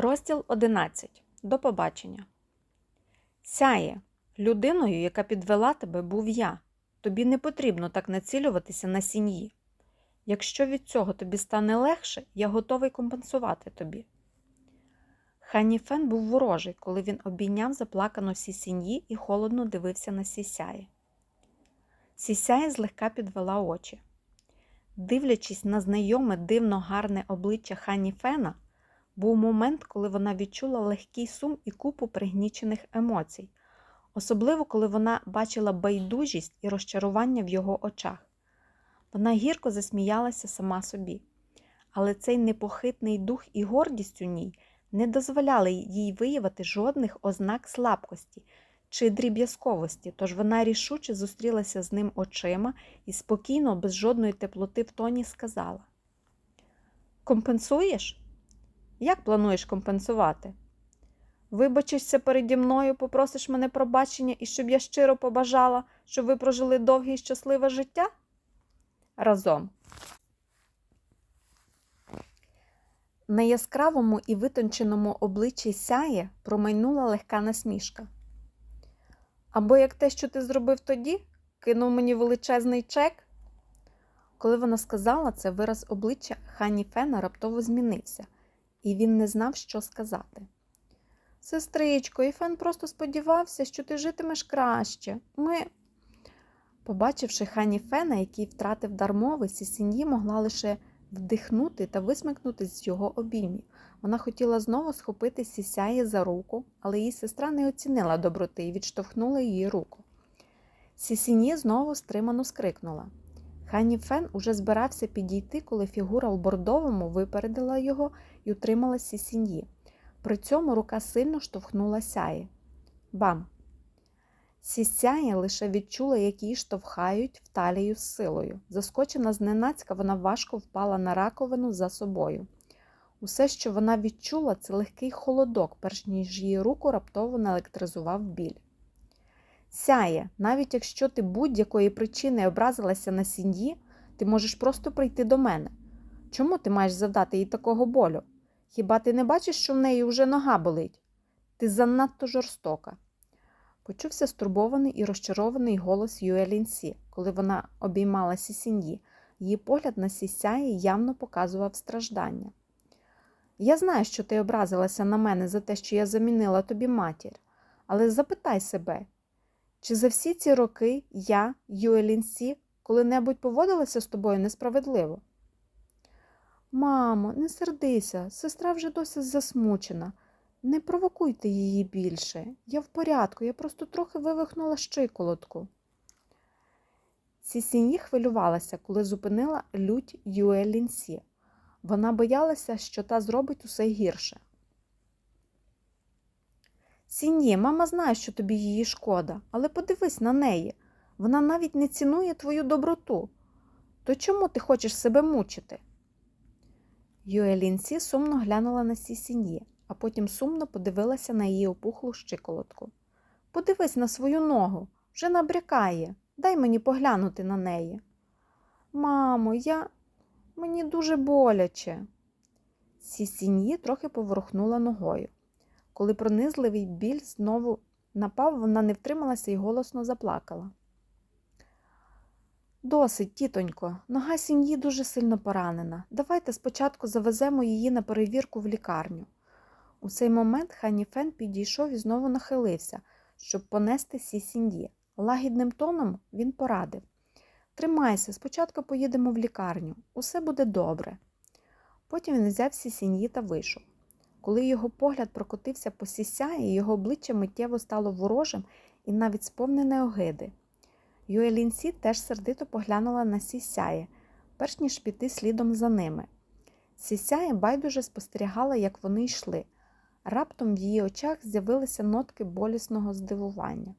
Розділ 11. До побачення. Сяє. Людиною, яка підвела тебе, був я. Тобі не потрібно так націлюватися на сім'ї. Якщо від цього тобі стане легше, я готовий компенсувати тобі. Хані Фен був ворожий, коли він обійняв заплакану сім'ї і холодно дивився на сісяє. Сісяє злегка підвела очі. Дивлячись на знайоме дивно гарне обличчя Хані Фена, був момент, коли вона відчула легкий сум і купу пригнічених емоцій, особливо коли вона бачила байдужість і розчарування в його очах. Вона гірко засміялася сама собі, але цей непохитний дух і гордість у ній не дозволяли їй виявити жодних ознак слабкості чи дріб'язковості, тож вона рішуче зустрілася з ним очима і спокійно, без жодної теплоти в тоні сказала: Компенсуєш? Як плануєш компенсувати? Вибачишся переді мною, попросиш мене пробачення і щоб я щиро побажала, щоб ви прожили довге і щасливе життя? Разом. На яскравому і витонченому обличчі сяє промайнула легка насмішка. Або як те, що ти зробив тоді, кинув мені величезний чек. Коли вона сказала це, вираз обличчя Хані Фена раптово змінився, і він не знав, що сказати. Сестричко, і Фен просто сподівався, що ти житимеш краще. Ми. Побачивши Хані Фена, який втратив дар мови, сім'ї могла лише вдихнути та висмикнути з його обіймів. Вона хотіла знову схопити сісяє за руку, але її сестра не оцінила доброти і відштовхнула її руку. Сісіні знову стримано скрикнула. Хані Фен уже збирався підійти, коли фігура у бордовому випередила його і утримала сісіньї. При цьому рука сильно штовхнула сяє. Бам! Сісяє лише відчула, як її штовхають в талію з силою. Заскочена зненацька, вона важко впала на раковину за собою. Усе, що вона відчула, це легкий холодок, перш ніж її руку раптово наелектризував біль. Сяє, навіть якщо ти будь-якої причини образилася на сім'ї, ти можеш просто прийти до мене. Чому ти маєш завдати їй такого болю? Хіба ти не бачиш, що в неї вже нога болить? Ти занадто жорстока. Почувся стурбований і розчарований голос Юелінсі, коли вона обіймала сім'ї. Її погляд на сісяї явно показував страждання. Я знаю, що ти образилася на мене за те, що я замінила тобі матір, але запитай себе, чи за всі ці роки я, Юелінсі, коли-небудь поводилася з тобою несправедливо? Мамо, не сердися, сестра вже досить засмучена. Не провокуйте її більше. Я в порядку, я просто трохи вивихнула щиколотку. Сісіньї хвилювалася, коли зупинила лють Юелінсі. Вона боялася, що та зробить усе гірше. Сіньї, мама знає, що тобі її шкода, але подивись на неї. Вона навіть не цінує твою доброту. То чому ти хочеш себе мучити? Юелінсі сумно глянула на сісіньї, а потім сумно подивилася на її опухлу щиколотку. Подивись на свою ногу, вже набрякає. Дай мені поглянути на неї. Мамо, я. Мені дуже боляче. Сісіньї трохи поворухнула ногою. Коли пронизливий біль знову напав, вона не втрималася і голосно заплакала. Досить, тітонько, нога сім'ї дуже сильно поранена. Давайте спочатку завеземо її на перевірку в лікарню. У цей момент Хані Фен підійшов і знову нахилився, щоб понести сі сім'ї. Лагідним тоном він порадив Тримайся, спочатку поїдемо в лікарню, усе буде добре. Потім він взяв сі сім'ї та вийшов. Коли його погляд прокотився по сісяї, його обличчя миттєво стало ворожим і навіть сповнене огиди. Юелінсі теж сердито поглянула на сісяє, перш ніж піти слідом за ними. Сісяє байдуже спостерігала, як вони йшли. Раптом в її очах з'явилися нотки болісного здивування.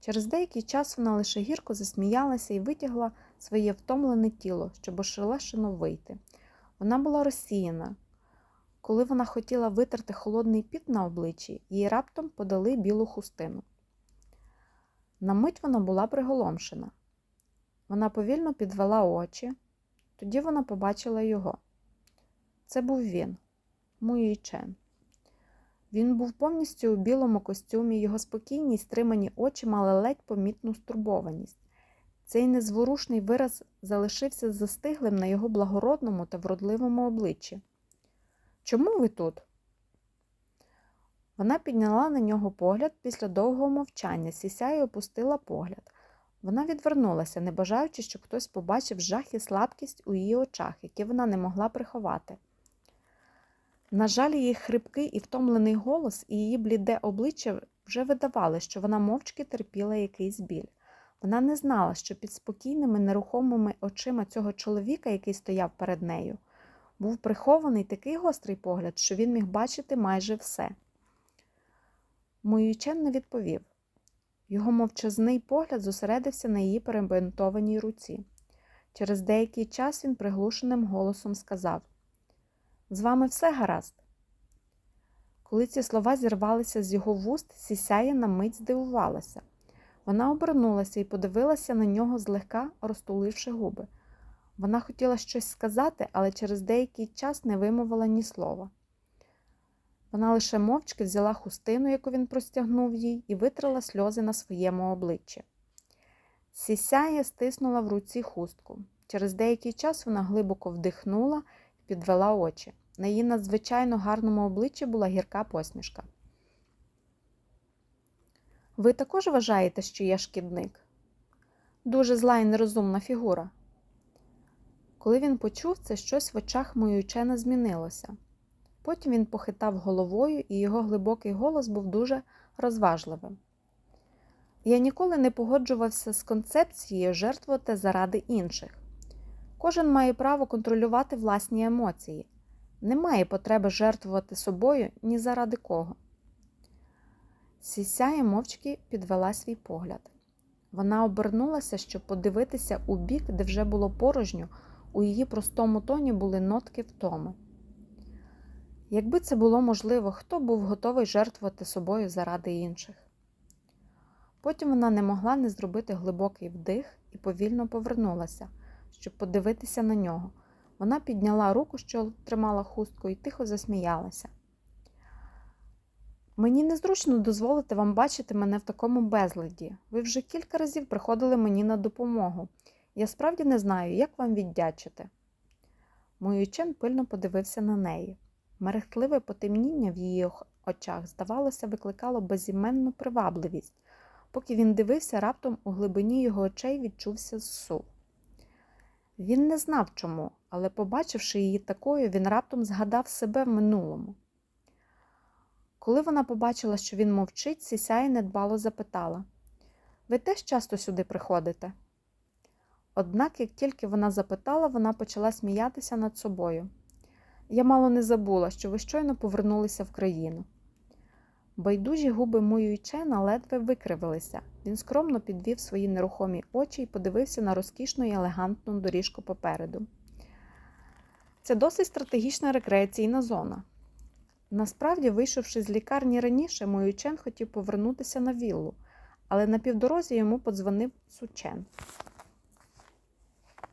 Через деякий час вона лише гірко засміялася і витягла своє втомлене тіло, щоб ошелешено вийти. Вона була розсіяна. Коли вона хотіла витерти холодний піт на обличчі, їй раптом подали білу хустину. На мить вона була приголомшена. Вона повільно підвела очі, тоді вона побачила його. Це був він, Муї Чен. Він був повністю у білому костюмі, його спокійні й стримані очі мали ледь помітну стурбованість. Цей незворушний вираз залишився застиглим на його благородному та вродливому обличчі. Чому ви тут? Вона підняла на нього погляд після довгого мовчання, сіся й опустила погляд. Вона відвернулася, не бажаючи, щоб хтось побачив жах і слабкість у її очах, які вона не могла приховати. На жаль, її хрипкий і втомлений голос і її бліде обличчя вже видавали, що вона мовчки терпіла якийсь біль. Вона не знала, що під спокійними, нерухомими очима цього чоловіка, який стояв перед нею, був прихований такий гострий погляд, що він міг бачити майже все. Моючен не відповів. Його мовчазний погляд зосередився на її перебинтованій руці. Через деякий час він приглушеним голосом сказав З вами все гаразд. Коли ці слова зірвалися з його вуст, сісяя на мить здивувалася. Вона обернулася і подивилася на нього злегка розтуливши губи. Вона хотіла щось сказати, але через деякий час не вимовила ні слова. Вона лише мовчки взяла хустину, яку він простягнув їй, і витрила сльози на своєму обличчі. Сісяє стиснула в руці хустку. Через деякий час вона глибоко вдихнула і підвела очі. На її надзвичайно гарному обличчі була гірка посмішка. Ви також вважаєте, що я шкідник? Дуже зла і нерозумна фігура. Коли він почув це, щось в очах моючена змінилося. Потім він похитав головою, і його глибокий голос був дуже розважливим. Я ніколи не погоджувався з концепцією жертвувати заради інших. Кожен має право контролювати власні емоції. Немає потреби жертвувати собою ні заради кого. Сісяє мовчки підвела свій погляд. Вона обернулася, щоб подивитися у бік, де вже було порожньо, у її простому тоні були нотки втоми. Якби це було можливо, хто був готовий жертвувати собою заради інших? Потім вона не могла не зробити глибокий вдих і повільно повернулася, щоб подивитися на нього. Вона підняла руку, що тримала хустку, і тихо засміялася. Мені незручно дозволити вам бачити мене в такому безладі. Ви вже кілька разів приходили мені на допомогу. Я справді не знаю, як вам віддячити. Моючен пильно подивився на неї. Мерехтливе потемніння в її очах, здавалося, викликало безіменну привабливість. Поки він дивився, раптом у глибині його очей відчувся зсув. Він не знав чому, але, побачивши її такою, він раптом згадав себе в минулому. Коли вона побачила, що він мовчить, сісяє недбало запитала Ви теж часто сюди приходите? Однак, як тільки вона запитала, вона почала сміятися над собою. Я мало не забула, що ви щойно повернулися в країну. Байдужі губи Муюйчена ледве викривилися. Він скромно підвів свої нерухомі очі і подивився на розкішну і елегантну доріжку попереду. Це досить стратегічна рекреаційна зона. Насправді, вийшовши з лікарні раніше, Моючен хотів повернутися на віллу, але на півдорозі йому подзвонив Сучен.